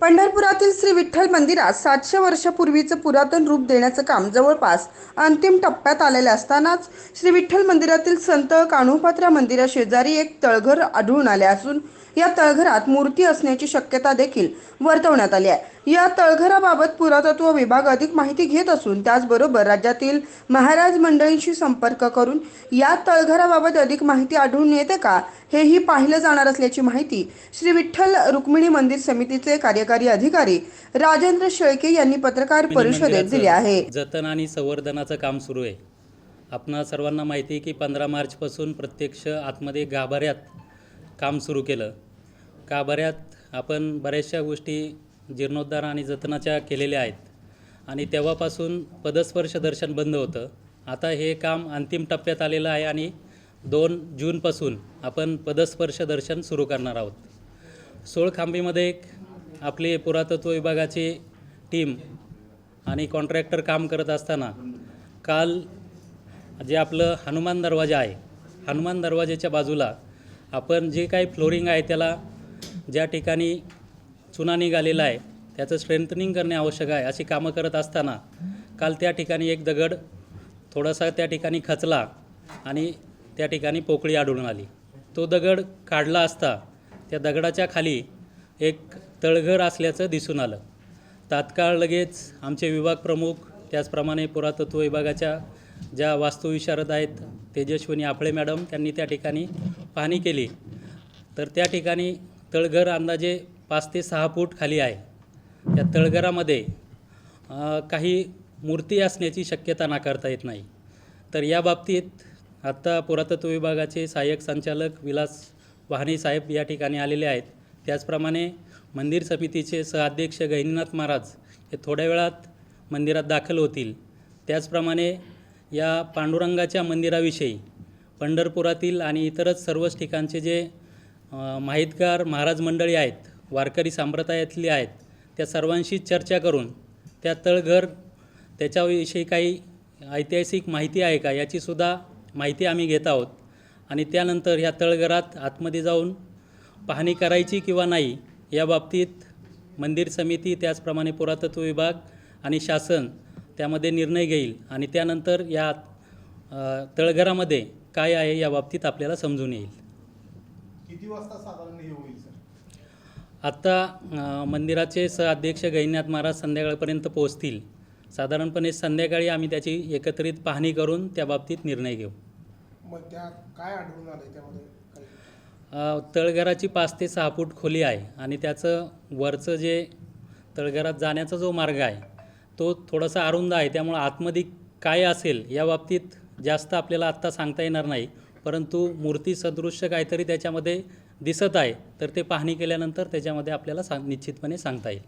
पंढरपुरातील श्री विठ्ठल मंदिरात सातशे वर्षापूर्वीचं पुरातन रूप देण्याचं काम जवळपास अंतिम टप्प्यात आलेले असतानाच श्री विठ्ठल मंदिरातील संत कान्होपात्रा मंदिराशेजारी एक तळघर आढळून आले असून या तळघरात मूर्ती असण्याची शक्यता देखील वर्तवण्यात आली आहे. या तळघराबाबत पुरातत्व विभाग अधिक माहिती घेत असून त्याचबरोबर राज्यातील महाराज मंडळींशी संपर्क करून या तळघराबाबत अधिक माहिती आढळून येते का? हेही पाहिलं जाणार असल्याची माहिती श्री विठ्ठल रुक्मिणी मंदिर समितीचे कार्यकारी अधिकारी राजेंद्र शेळके यांनी पत्रकार परिषदेत दिली आहे. जतन आणि संवर्धनाचं काम सुरू आहे. आपणा सर्वांना माहिती आहे की पंधरा मार्चपासून प्रत्यक्ष आतमध्ये गाभाऱ्यात काम सुरू केलं. गाभाऱ्यात आपण बऱ्याचशा गोष्टी जीर्णोद्धार आणि जतनाच्या केलेल्या आहेत. आणि तेव्हापासून पदस्पर्श दर्शन बंद होतं. आता हे काम अंतिम टप्प्यात आलेलं आहे आणि दोन जूनपासून आपण पदस्पर्श दर्शन सुरू करणार आहोत. सोळखांबीमध्ये एक आपली पुरातत्व विभागाची टीम आणि कॉन्ट्रॅक्टर काम करत असताना काल जे आपलं हनुमान दरवाजा आहे हनुमान दरवाजाच्या बाजूला आपण जे काही फ्लोरिंग आहे त्याला ज्या ठिकाणी चुना निघालेला आहे त्याचं स्ट्रेंथनिंग करणे आवश्यक आहे अशी कामं करत असताना काल त्या ठिकाणी एक दगड थोडासा त्या ठिकाणी खचला आणि त्या ठिकाणी पोकळी आढळून आली. तो दगड काढला असता त्या दगडाच्या खाली एक तळघर असल्याचं दिसून आलं. तात्काळ लगेच आमचे विभाग प्रमुख त्याचप्रमाणे पुरातत्व विभागाच्या ज्या वास्तुविशारद आहेत तेजस्विनी आपळे मॅडम त्यांनी त्या ठिकाणी पाहणी केली. तर त्या ठिकाणी तळघर अंदाजे पाच ते सहा फूट खाली आहे. त्या तळघरामध्ये काही मूर्ती असण्याची शक्यता नाकारता येत नाही. तर या बाबतीत आत्ता पुरातत्व विभागाचे सहाय्यक संचालक विलास वाहने साहेब या ठिकाणी आलेले आहेत. त्याचप्रमाणे मंदिर समितीचे सहअध्यक्ष गहिनीनाथ महाराज हे थोड्या वेळात मंदिरात दाखल होतील. त्याचप्रमाणे या पांडुरंगाच्या मंदिराविषयी पंढरपुरातील आणि इतरच सर्वच ठिकाणचे जे माहितगार महाराज मंडळी आहेत वारकरी संप्रदायातली आहेत त्या सर्वांशी चर्चा करून त्या तळघर त्याच्याविषयी काही ऐतिहासिक माहिती आहे का? याचीसुद्धा माहिती आम्ही घेत आहोत. आणि त्यानंतर ह्या तळघरात आतमध्ये जाऊन पाहणी करायची किंवा नाही या बाबतीत मंदिर समिती त्याचप्रमाणे पुरातत्व विभाग आणि शासन त्यामध्ये निर्णय घेईल आणि त्यानंतर या तळघरामध्ये काय आहे या बाबतीत आपल्याला समजून येईल. किती वाजता साधारण हे होईल सर? आत्ता मंदिराचे सहअध्यक्ष गैनीनाथ महाराज संध्याकाळपर्यंत पोहोचतील. साधारणपणे संध्याकाळी आम्ही त्याची एकत्रित पाहणी करून त्या बाबतीत निर्णय घेऊ. मग काय आढळून त्यामध्ये काही? तळघराची पाच ते सहा फूट खोली आहे आणि त्याचं वरचं जे तळघरात जाण्याचा जो मार्ग आहे तो थोडासा अरुंद आहे. त्यामुळं आतमध्ये काय असेल या बाबतीत जास्त आपल्याला आत्ता सांगता येणार नाही. परंतु मूर्ती सदृश्य काहीतरी त्याच्यामध्ये दिसत आहे तर ते पाहणी केल्यानंतर त्याच्यामध्ये आपल्याला सांग निश्चितपणे सांगता येईल.